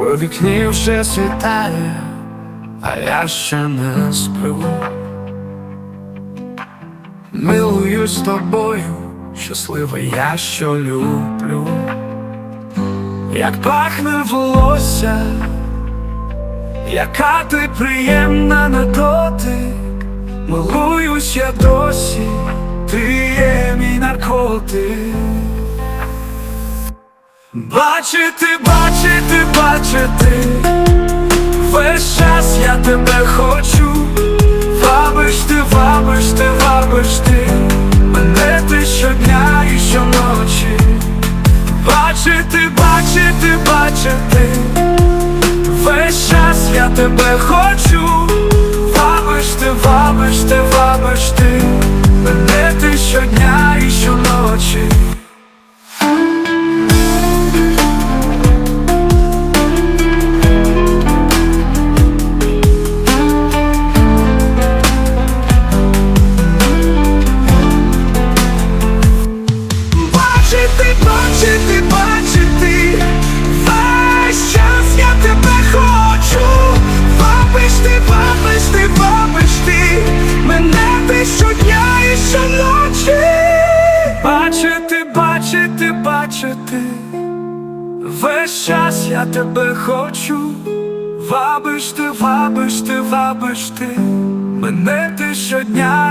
У вікні вже світає, а я ще не сплю. Милуюсь тобою, щасливий я, що люблю, як пахне волосся, яка ти приємна на дотик, милуюсь я досі, ти є мій наркотик. Бачити, бачити, тебе хочу, вабиш ти, вабиш ти, вабиш ти, мене ти щодня і щоночі. Бачити, бачити, бачити, весь час я тебе хочу, Бачити, бачити, весь час я тебе хочу, вабиш ти, вабиш ти, вабиш ти, мене ти щодня.